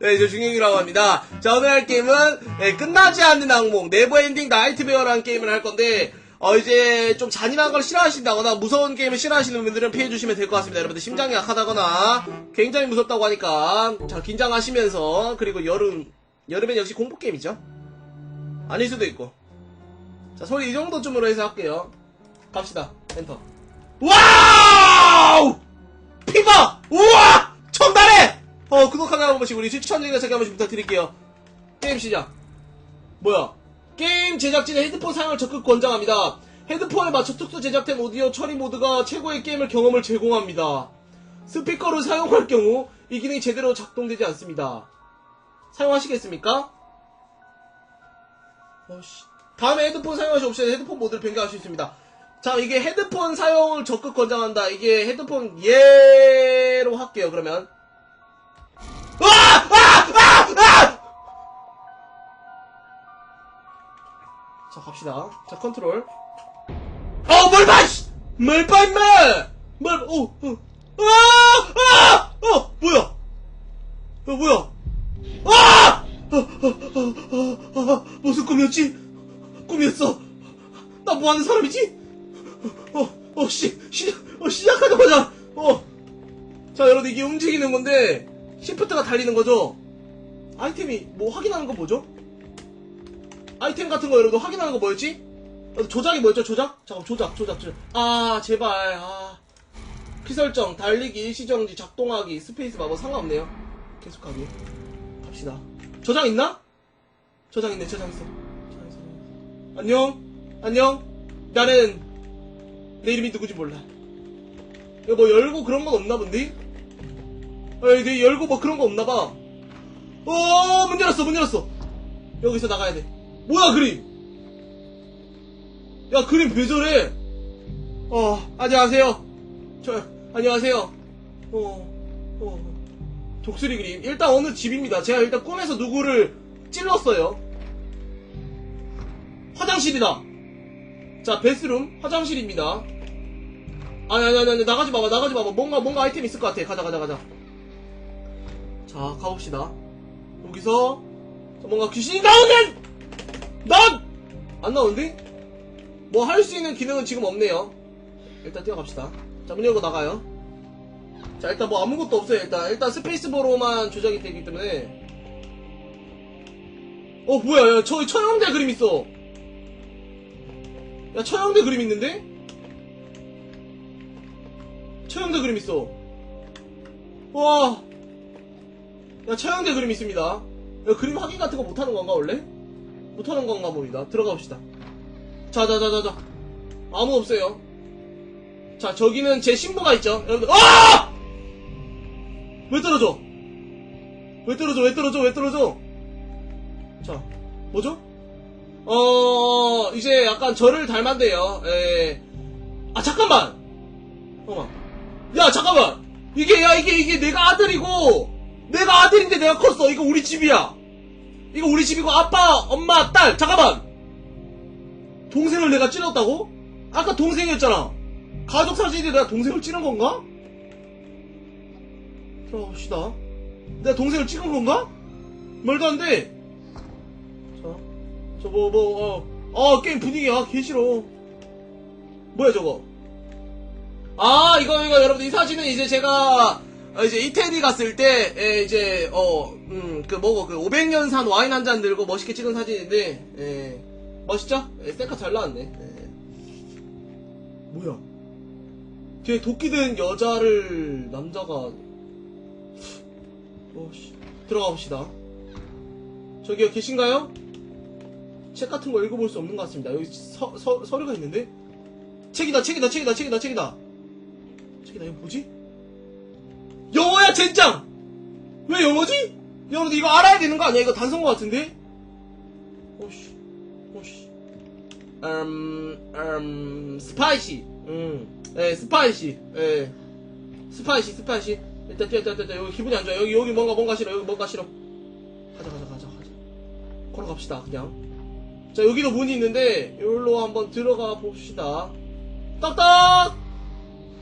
네, 저 중영이라고 합니다. 자, 오늘 할 게임은 네, 끝나지 않는 악몽, 네버 엔딩 나이트베어라는 게임을 할 건데 어, 이제 좀 잔인한 걸 싫어하신다거나 무서운 게임을 싫어하시는 분들은 피해주시면 될 것 같습니다. 여러분들 심장이 약하다거나 굉장히 무섭다고 하니까 자, 긴장하시면서 그리고 여름, 여름엔 역시 공포게임이죠. 아닐 수도 있고. 자, 소리 이 정도쯤으로 해서 할게요. 갑시다. 엔터. 와우! 피버! 우와! 청달해! 어, 구독하기 한 번씩 우리 추천 중에 찾기 한 번씩 부탁드릴게요. 게임 시작. 뭐야? 게임 제작진의 헤드폰 사용을 적극 권장합니다. 헤드폰에 맞춰 특수 제작된 오디오 처리 모드가 최고의 게임을 경험을 제공합니다. 스피커를 사용할 경우 이 기능이 제대로 작동되지 않습니다. 사용하시겠습니까? 어씨. 다음에 헤드폰 사용하시 옵션에 헤드폰 모드를 변경할 수 있습니다. 자, 이게 헤드폰 사용을 적극 권장한다. 이게 헤드폰 예로 할게요. 그러면! 자, 갑시다. 자, 컨트롤. 어, 뭘 봐! 씨! 뭘 봐, 임마! 뭘, 어, 어. 아! 아! 어, 뭐야? 어, 뭐야? 아! 어, 어, 어, 어, 어, 무슨 꿈이었지? 꿈이었어. 나 뭐 하는 사람이지? 어, 어, 시, 시, 어, 시작하자마자, 어. 자, 여러분, 이게 움직이는 건데, 시프트가 달리는 거죠? 아이템이, 뭐, 확인하는 거 뭐죠? 아이템 같은 거 여러분 확인하는 거 뭐였지? 어, 조작이 뭐였죠? 조작? 잠깐 조작 조작 조작 아 제발 아 피설정 달리기 일시정지 작동하기 스페이스 바 뭐 상관없네요 계속하기 갑시다 저장 있나? 저장 있네 저장 있어, 저장 있어. 안녕 안녕 나는 내 이름이 누구지 몰라 이거 뭐 열고 그런 건 없나 본데? 아, 내 열고 뭐 그런 거 없나 봐. 어, 문 열었어, 문 열었어. 여기서 나가야 돼. 뭐야, 그림? 야, 그림 왜 저래? 어, 안녕하세요. 저, 안녕하세요. 어, 어. 독수리 그림. 일단 어느 집입니다. 제가 일단 꿈에서 누구를 찔렀어요. 화장실이다. 자, 베스룸, 화장실입니다. 아니, 아니, 아니, 아니, 나가지 마봐, 나가지 마봐. 뭔가, 뭔가 아이템 있을 것 같아. 가자, 가자, 가자. 자, 가봅시다. 여기서, 자, 뭔가 귀신이 나오는! 난! 안 나오는데? 뭐 할 수 있는 기능은 지금 없네요. 일단 뛰어갑시다. 자, 문 열고 나가요. 자, 일단 뭐 아무것도 없어요, 일단. 일단 스페이스보로만 조작이 되기 때문에. 어, 뭐야, 야, 저, 처형대 그림 있어. 야, 처형대 그림 있는데? 처형대 그림 있어. 와. 야, 처형대 그림 있습니다. 야, 그림 확인 같은 거 못하는 건가, 원래? 못하는 건가 봅니다. 들어가 봅시다. 자, 자, 자, 자, 자. 아무 없어요. 자, 저기는 제 신부가 있죠. 여러분들, 아! 왜 떨어져? 왜 떨어져? 왜 떨어져? 왜 떨어져? 자, 뭐죠? 어, 이제 약간 저를 닮았대요. 에. 아, 잠깐만! 잠깐만. 야, 잠깐만! 이게, 야, 이게, 이게 내가 아들이고, 내가 아들인데 내가 컸어. 이거 우리 집이야. 이거 우리 집이고, 아빠, 엄마, 딸. 잠깐만! 동생을 내가 찔렀다고? 아까 동생이었잖아. 가족 사진인데 내가 동생을 찌른 건가? 들어봅시다. 내가 동생을 찍은 건가? 말도 안 돼. 자, 저 뭐, 뭐, 어, 어, 게임 분위기야. 개 싫어. 뭐야, 저거? 아, 이거, 이거, 여러분들, 이 사진은 이제 제가, 어, 이제 이태리 갔을 때, 에, 이제, 어, 음, 그, 뭐고, 그, 500년 산 와인 한 잔 들고 멋있게 찍은 사진인데, 에, 멋있죠? 에, 셀카 잘 나왔네. 에. 뭐야? 뒤에 도끼 든 여자를, 남자가, 어, 씨. 들어가 봅시다. 저기요, 계신가요? 책 같은 거 읽어볼 수 없는 것 같습니다. 여기 서, 서, 서류가 있는데? 책이다, 책이다, 책이다, 책이다, 책이다. 책이다, 이거 뭐지? 영어야, 젠장! 왜 영어지? 여러분들 이거 알아야 되는 거 아니야? 이거 단서인 것 같은데? 오씨, 오씨. 음, 음, 스파이시. 음, 예, 스파이시. 예. 스파이시, 스파이시. 일단 뛰어, 뛰어, 뛰어. 여기 기분이 안 좋아. 여기, 여기 뭔가, 뭔가 싫어. 여기 뭔가 싫어. 가자, 가자, 가자, 가자. 걸어갑시다, 그냥. 자, 여기도 문이 있는데, 여기로 한번 들어가 봅시다. 딱딱!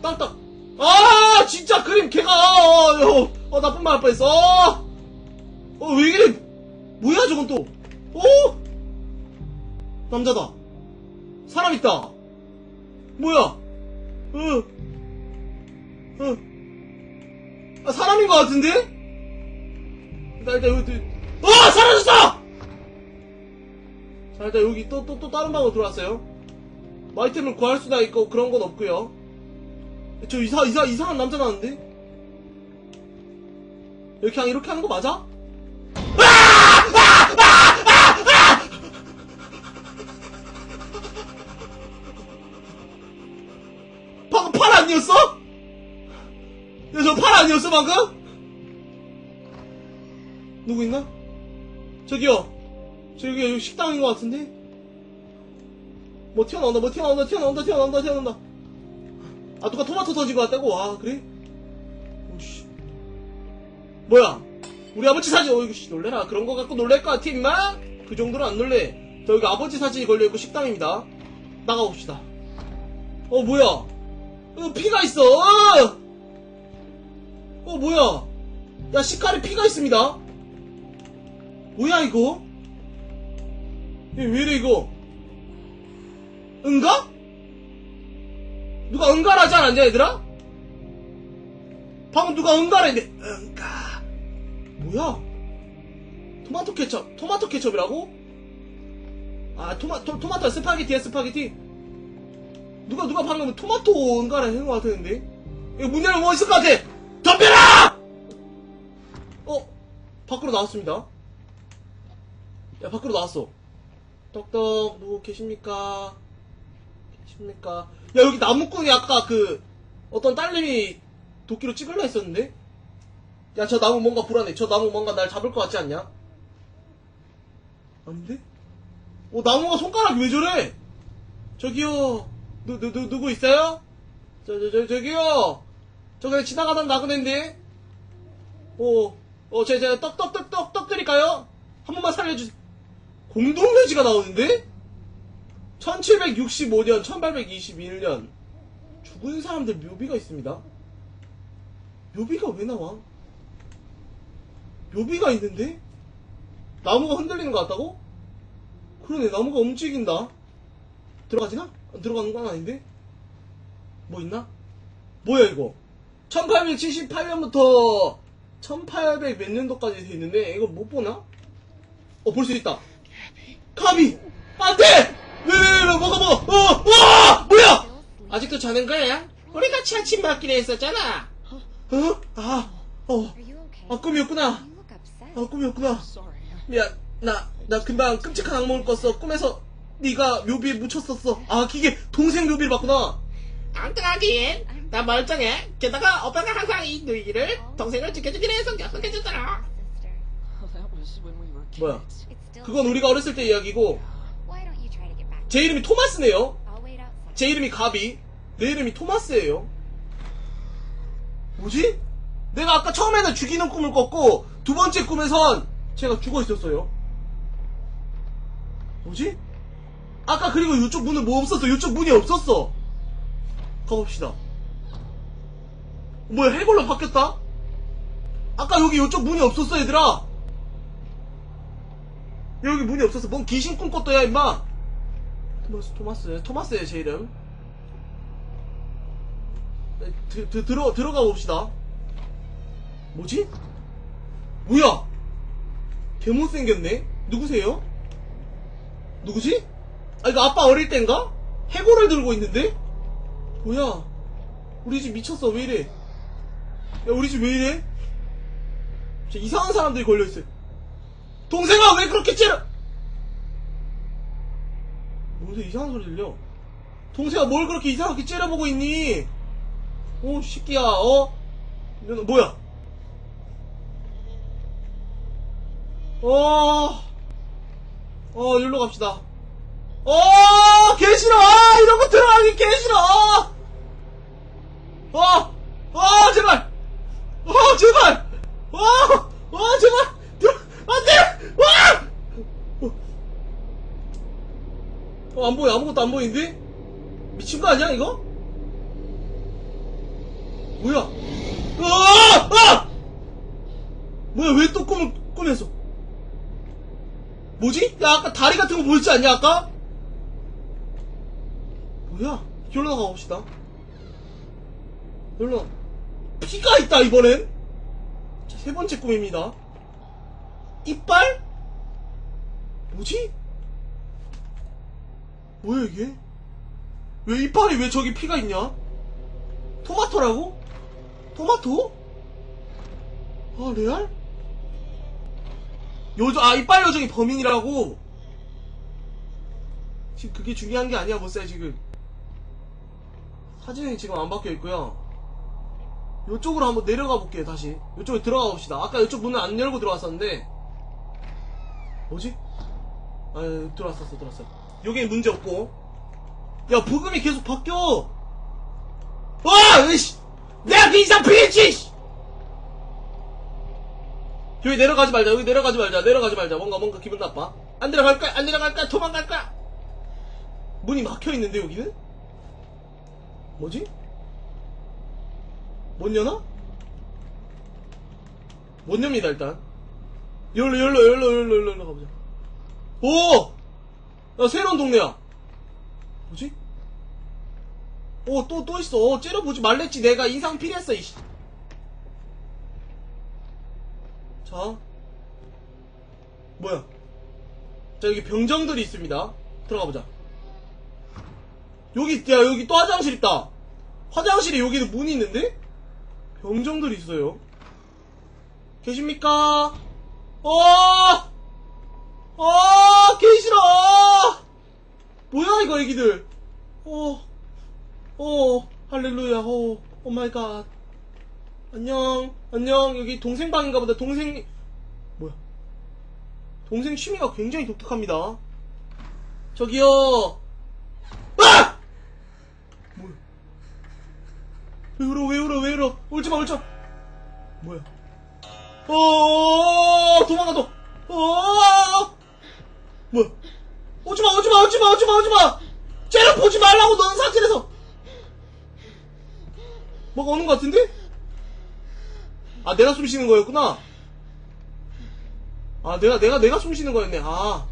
딱딱! 아! 진짜 그림 개가! 어, 어, 어, 나쁜 말 할 뻔했어! 어, 왜 이래? 뭐야, 저건 또? 오! 남자다. 사람 있다. 뭐야? 어. 어. 아, 사람인 것 같은데? 나 일단 여기, 또- 어! 사라졌어! 자, 일단 여기 또, 또, 또 다른 방으로 들어왔어요. 마이템을 구할 수나 있고 그런 건 없고요. 저 이사, 이사, 이상한 남자 나왔는데? 이렇게, 그냥 이렇게 하는 거 맞아? 방금 팔 아니었어? 야, 저 팔 아니었어, 방금? 누구 있나? 저기요. 저기, 여기 식당인 것 같은데? 뭐 튀어나온다, 뭐 튀어나온다, 튀어나온다, 튀어나온다, 튀어나온다. 아, 누가 토마토 터진 것 같다고? 와, 그래? 오씨. 뭐야? 우리 아버지 사진, 어이구, 씨, 놀래라. 그런 거 갖고 놀랄 것 같아, 임마? 그 정도는 안 놀래. 저 여기 아버지 사진이 걸려있고 식당입니다. 나가봅시다. 어, 뭐야? 어, 피가 있어! 어! 어, 뭐야? 야, 시칼에 피가 있습니다. 뭐야, 이거? 얘 왜 이래, 이거? 응가? 누가 응가라지 않았냐, 얘들아? 방금 누가 응가라 했는데, 응가. 뭐야? 토마토 케첩, 토마토 케첩이라고? 아, 토마, 토, 토마토 스파게티야, 스파게티? 누가, 누가 방금 토마토 응가라 했는 것 같았는데? 이거 문 열면 뭐 있을 것 같아! 덤벼라! 어? 밖으로 나왔습니다. 야, 밖으로 나왔어. 떡떡, 누구 계십니까? 계십니까? 야, 여기 나무꾼이 아까 그, 어떤 딸님이 도끼로 찍으려 했었는데? 야, 저 나무 뭔가 불안해. 저 나무 뭔가 날 잡을 것 같지 않냐? 아닌데? 어, 나무가 손가락이 왜 저래? 저기요. 누, 누, 누, 누구 있어요? 저, 저, 저, 저기요. 저 그냥 지나가던 나그네인데? 어, 어, 제, 제, 떡, 떡, 떡, 떡, 떡 드릴까요? 한 번만 살려주세요. 공동묘지가 나오는데? 1765년, 1821년. 죽은 사람들 묘비가 있습니다. 묘비가 왜 나와? 묘비가 있는데? 나무가 흔들리는 것 같다고? 그러네, 나무가 움직인다. 들어가지나? 안 들어가는 건 아닌데? 뭐 있나? 뭐야, 이거? 1878년부터 1800 몇 년도까지 돼 있는데, 이거 못 보나? 어, 볼 수 있다. 가비! 안 돼! 왜, 왜, 왜, 왜, 먹어, 먹어! 어, 어! 뭐야! 아직도 자는 거야? 우리 같이 아침 먹기로 했었잖아. 어? 아, 어. 아, 꿈이었구나. 아, 꿈이었구나. 미안, 나, 나 금방 끔찍한 악몽을 꿨어. 꿈에서 네가 묘비에 묻혔었어. 아, 이게 동생 묘비를 봤구나. 엉뚱하긴. 나 멀쩡해. 게다가 오빠가 항상 이 누이를 동생을 지켜주기로 해서 약속해줬잖아. Kids. 뭐야? 그건 우리가 어렸을 때 이야기고, 제 이름이 토마스네요. 제 이름이 가비, 내 이름이 토마스예요. 뭐지? 내가 아까 처음에는 죽이는 꿈을 꿨고 두 번째 꿈에선 제가 죽어 있었어요. 뭐지? 아까 그리고 이쪽 문은 뭐 없었어. 이쪽 문이 없었어. 가봅시다. 뭐야 해골로 바뀌었다? 아까 여기 이쪽 문이 없었어 얘들아. 여기 문이 없었어. 뭔 귀신 꿈 꿨더야 임마. 토마스, 토마스, 토마스의 제 이름. 네, 드, 드, 들어, 들어가 봅시다. 뭐지? 뭐야? 개 못생겼네? 누구세요? 누구지? 아, 이거 아빠 어릴 땐가? 해골을 들고 있는데? 뭐야? 우리 집 미쳤어, 왜 이래? 야, 우리 집 왜 이래? 이상한 사람들이 걸려있어요. 동생아, 왜 그렇게 찌르, 뭔데 이상한 소리 들려? 동생아 뭘 그렇게 이상하게 째려보고 있니? 어 새끼야 어? 너 뭐야? 어... 어 일로 갑시다 어 개 싫어 아, 이런 거 들어가기 개 싫어 어! 어 제발 어 제발 어! 어 제발 들어 안돼 와! 어, 안 보여. 아무것도 안 보이는데? 미친 거 아니야, 이거? 뭐야? 아! 아! 뭐야, 왜 또 꿈을 꿈에서. 뭐지? 야, 아까 다리 같은 거 보였지 않냐, 아까? 뭐야? 여기로 나가 봅시다. 여기로 나- 피가 있다, 이번엔! 자, 세 번째 꿈입니다. 이빨? 뭐지? 뭐야, 이게? 왜 이빨이 왜 저기 피가 있냐? 토마토라고? 토마토? 아, 레알? 요정, 아, 이빨 요정이 범인이라고? 지금 그게 중요한 게 아니야, 못살 지금. 사진이 지금 안 바뀌어 있고요. 요쪽으로 한번 내려가 볼게요, 다시. 요쪽에 들어가 봅시다. 아까 요쪽 문을 안 열고 들어왔었는데. 뭐지? 아, 예, 들어왔었어, 들어왔어. 여기 문제 없고. 야, 부금이 계속 바뀌어! 와! 으이씨! 내가 그 이상 피했지! 씨! 여기 내려가지 말자, 여기 내려가지 말자, 내려가지 말자. 뭔가, 뭔가 기분 나빠. 안 내려갈 거야, 안 내려갈 거야, 도망갈 거야! 문이 막혀 있는데, 여기는? 뭐지? 못 여나? 못 엽니다, 일단. 열로, 열로, 열로, 열로, 열로 가보자. 오! 야, 새로운 동네야. 뭐지? 오, 또, 또 있어. 어, 째려보지 말랬지. 내가 인상 필했어, 이씨. 자. 뭐야. 자, 여기 병정들이 있습니다. 들어가 보자. 여기, 야, 여기 또 화장실 있다. 화장실에 여기는 문이 있는데? 병정들이 있어요. 계십니까? 어! 어! 계시라! 뭐야, 이거, 애기들. 어, 어, 할렐루야, 어, 오 마이 갓. 안녕, 안녕, 여기 동생 방인가 보다, 동생, 뭐야. 동생 취미가 굉장히 독특합니다. 저기요. 아! 뭐야. 왜 울어, 왜 울어, 왜 울어. 울지마, 울지마. 뭐야. 어, 도망가, 도. 어, 뭐야. 오지마, 오지마, 오지마, 오지마, 오지마. 쟤를 보지 말라고, 너는 상실에서. 뭐가 오는 것 같은데? 아, 내가 숨 쉬는 거였구나. 아, 내가, 내가, 내가 숨 쉬는 거였네. 아,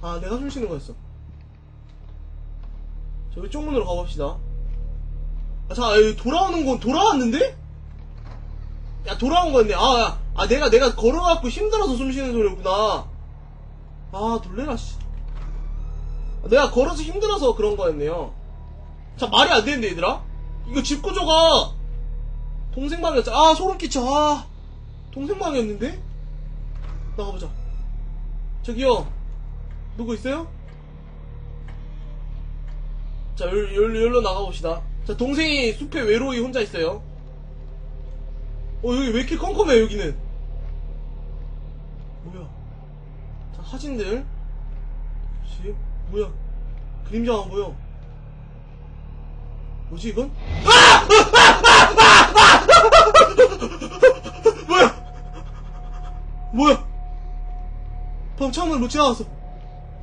아, 내가 숨 쉬는 거였어. 저기 쪽 문으로 가봅시다. 아, 자, 돌아오는 건 돌아왔는데? 야, 돌아온 거였네. 아, 야, 아, 내가, 내가 걸어갖고 힘들어서 숨 쉬는 소리였구나. 아, 놀래라, 씨. 내가 걸어서 힘들어서 그런 거였네요. 자, 말이 안 되는데, 얘들아? 이거 집 구조가 동생 방이었잖아. 아, 소름 끼쳐. 아, 동생 방이었는데? 나가보자. 저기요. 누구 있어요? 자, 열로 나가봅시다. 자, 동생이 숲에 외로이 혼자 있어요. 어, 여기 왜 이렇게 컴컴해, 여기는? 사진들. 그치? 뭐야. 그림자가 안 보여. 뭐지, 이건? 아! 뭐야! 뭐야! 방금 창문 못 지나갔어.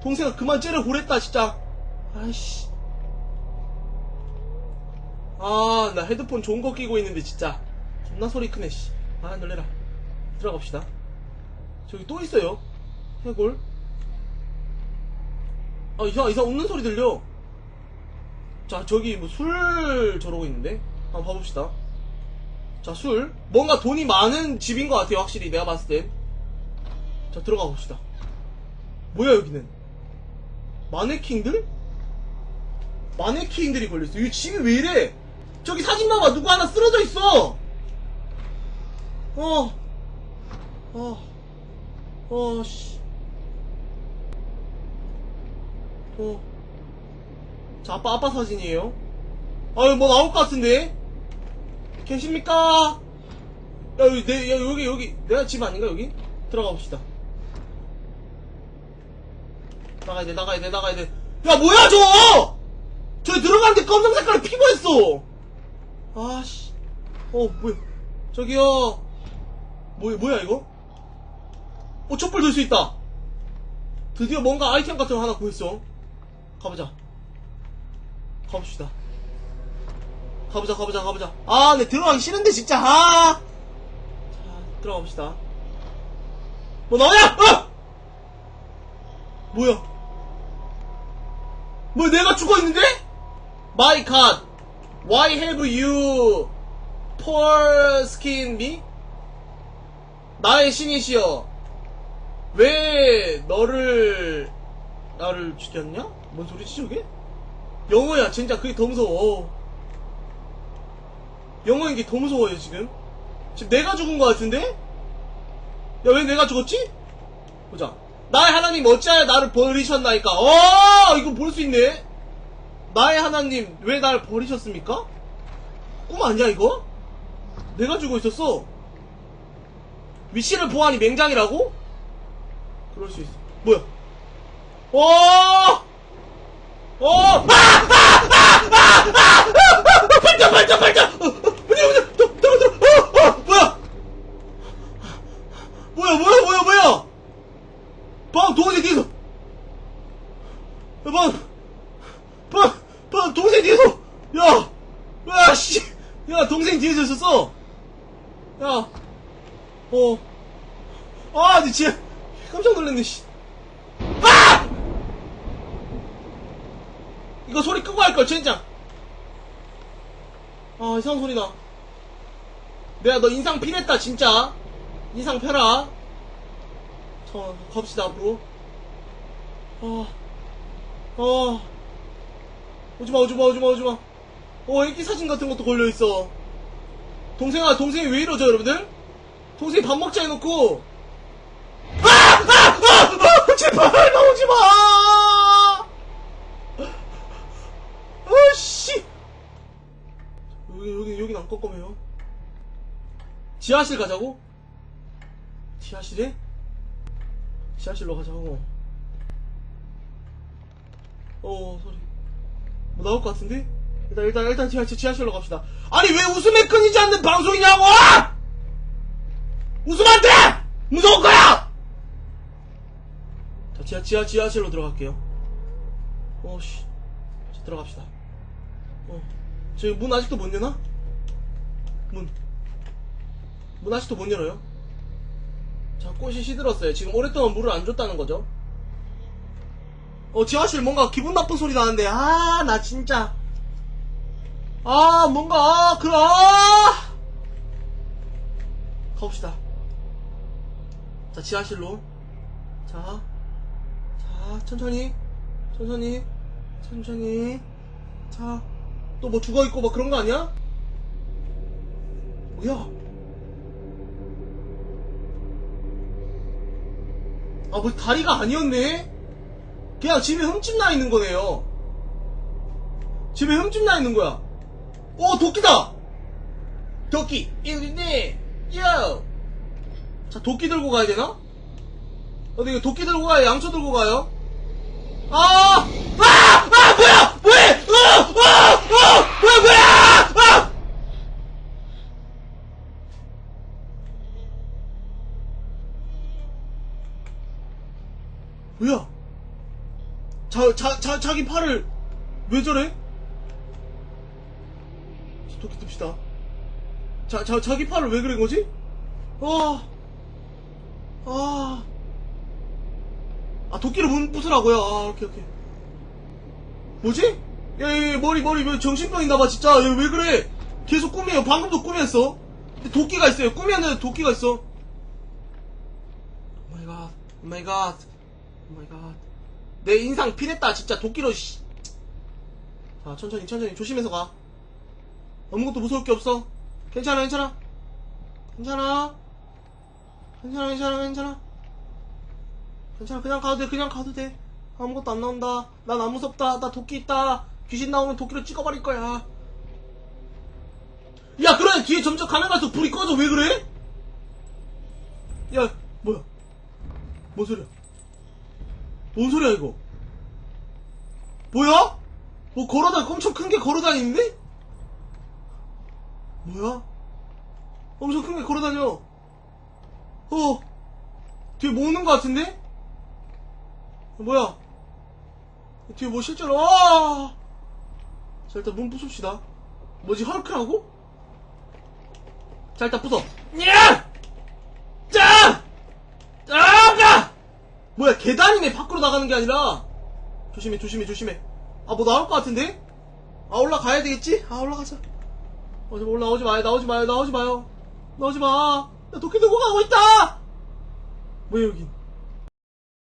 동생아, 그만 째려 보랬다, 진짜. 아이씨. 아, 나 헤드폰 좋은 거 끼고 있는데, 진짜. 겁나 소리 크네, 씨. 아, 놀래라. 들어갑시다. 저기 또 있어요. 해골. 아, 이상, 이상 웃는 소리 들려. 자, 저기 뭐 술 저러고 있는데? 한번 봐봅시다. 자, 술. 뭔가 돈이 많은 집인 것 같아요, 확실히. 내가 봤을 땐. 자, 들어가 봅시다. 뭐야, 여기는? 마네킹들? 마네킹들이 걸려있어. 이 집이 왜 이래? 저기 사진 봐봐. 누구 하나 쓰러져 있어! 어. 어. 어, 씨. 어. 자, 아빠, 아빠 사진이에요. 아유, 뭐 나올 것 같은데? 계십니까? 야, 여기, 내, 야, 여기, 여기, 내가 집 아닌가, 여기? 들어가 봅시다. 나가야 돼, 나가야 돼, 나가야 돼. 야, 뭐야, 저! 저 들어갔는데 검정 색깔을 피고 했어! 아씨. 어, 뭐야. 저기요. 뭐, 뭐야, 이거? 어, 촛불 들 수 있다! 드디어 뭔가 아이템 같은 거 하나 구했어. 가보자. 가봅시다. 가보자, 가보자, 가보자. 아, 내 들어가기 싫은데, 진짜, 아! 자, 들어가 봅시다. 뭐 나오냐? 어! 뭐야? 뭐 내가 죽어있는데? My God, why have you poor skin me? 나의 신이시여, 왜 너를 나를 죽였냐? 뭔 소리지 저게? 영어야 진짜 그게 더 무서워. 영어인 게 더 무서워요 지금. 지금 내가 죽은 것 같은데? 야 왜 내가 죽었지? 보자. 나의 하나님 어찌하여 나를 버리셨나이까? 어 이거 볼 수 있네. 나의 하나님 왜날 버리셨습니까? 꿈 아니야 이거? 내가 죽고 있었어. 위치를 보아하니 맹장이라고? 그럴 수 있어. 뭐야? 어! 어! 아! 아! 아! 아! 아! 발자, 발자, 발자! 어, 어, 뭐냐, 뭐냐, 들어, 들어, 들어, 어, 어, 뭐야? 뭐야, 뭐야, 뭐야, 뭐야? 방, 동생 뒤에서! 야, 방, 방, 방, 동생 뒤에서! 야! 야, 씨! 야, 동생 뒤에서 있었어! 야, 어. 아, 니 진짜, 깜짝 놀랐네, 씨. 아! 이거 소리 끄고 할걸, 젠장. 아, 이상한 소리나. 내가 너 인상 피했다, 진짜. 인상 펴라. 저, 갑시다, 앞으로. 아, 아. 오지마, 오지마, 오지마, 오지마. 어, 애기 사진 같은 것도 걸려있어. 동생아, 동생이 왜 이러죠, 여러분들? 동생이 밥 먹자 해놓고. 아! 아! 아! 아! 제발, 나오지 마! 아씨! 여기, 여기, 여긴 안 꺾어매요. 지하실 가자고? 지하실에? 지하실로 가자고. 어, 소리. 뭐 나올 것 같은데? 일단, 일단, 일단 지하, 지하실로 갑시다. 아니, 왜 웃음에 끊이지 않는 방송이냐고! 웃으면 안 돼! 무서운 거야! 자, 지하, 지하, 지하실로 들어갈게요. 어, 씨. 자, 들어갑시다. 어. 저기 문 아직도 못 여나? 문. 문 아직도 못 열어요? 자, 꽃이 시들었어요. 지금 오랫동안 물을 안 줬다는 거죠. 어, 지하실 뭔가 기분 나쁜 소리 나는데, 아, 나 진짜. 아, 뭔가, 아, 그, 아! 가봅시다. 자, 지하실로. 자, 자, 천천히, 천천히, 천천히. 자, 또 뭐 죽어있고 막 그런 거 아니야? 뭐야? 아, 뭐 다리가 아니었네? 그냥 집에 흠집 나 있는 거네요. 집에 흠집 나 있는 거야. 어, 도끼다! 도끼, 이리네, 요! 자, 도끼 들고 가야 되나? 어디, 이거 도끼 들고 가요? 양초 들고 가요? 아! 아! 아! 뭐야! 뭐해! 어! 어! 어! 뭐야, 뭐야! 아! 뭐야? 자, 자, 자, 자기 팔을 왜 저래? 도끼 듭시다. 자, 자, 자기 팔을 왜 그런 거지? 아, 아, 아, 도끼로 문 부수라고요. 아, 오케이, 오케이. 뭐지? 야, 야, 야, 머리, 머리, 왜 정신병인가봐, 진짜. 야, 왜 그래? 계속 꿈이에요. 방금도 꿈이었어. 근데 도끼가 있어요. 꿈이었는데 도끼가 있어. 오 마이 갓, 오 마이 갓, 오 마이 갓. 내 인상 피했다, 진짜. 도끼로, 씨. 자, 천천히, 천천히, 조심해서 가. 아무것도 무서울 게 없어. 괜찮아, 괜찮아. 괜찮아. 괜찮아, 괜찮아, 괜찮아. 괜찮아, 그냥 가도 돼, 그냥 가도 돼. 아무것도 안 나온다. 난 안 무섭다. 나 도끼 있다. 귀신 나오면 도끼로 찍어버릴 거야. 야, 그래! 뒤에 점점 가면 갈수록 불이 꺼져. 왜 그래? 야, 뭐야? 뭔 소리야? 뭔 소리야, 이거? 뭐야? 뭐 걸어다, 엄청 큰 게 걸어다니는데? 뭐야? 엄청 큰 게 걸어다녀. 어, 뒤에 뭐 오는 것 같은데? 뭐야? 뒤에 뭐 실제로, 아! 자, 일단 문 부숩시다. 뭐지, 헐크라고? 자, 일단 부숴. 야! 자! 아! 뭐야, 계단이네, 밖으로 나가는 게 아니라. 조심해, 조심해, 조심해. 아, 뭐 나올 것 같은데? 아, 올라가야 되겠지? 아, 올라가자. 어디 올라오지 마요, 나오지 마요, 나오지 마요. 나오지 마. 나 도끼 들고 가고 있다! 뭐야, 여긴.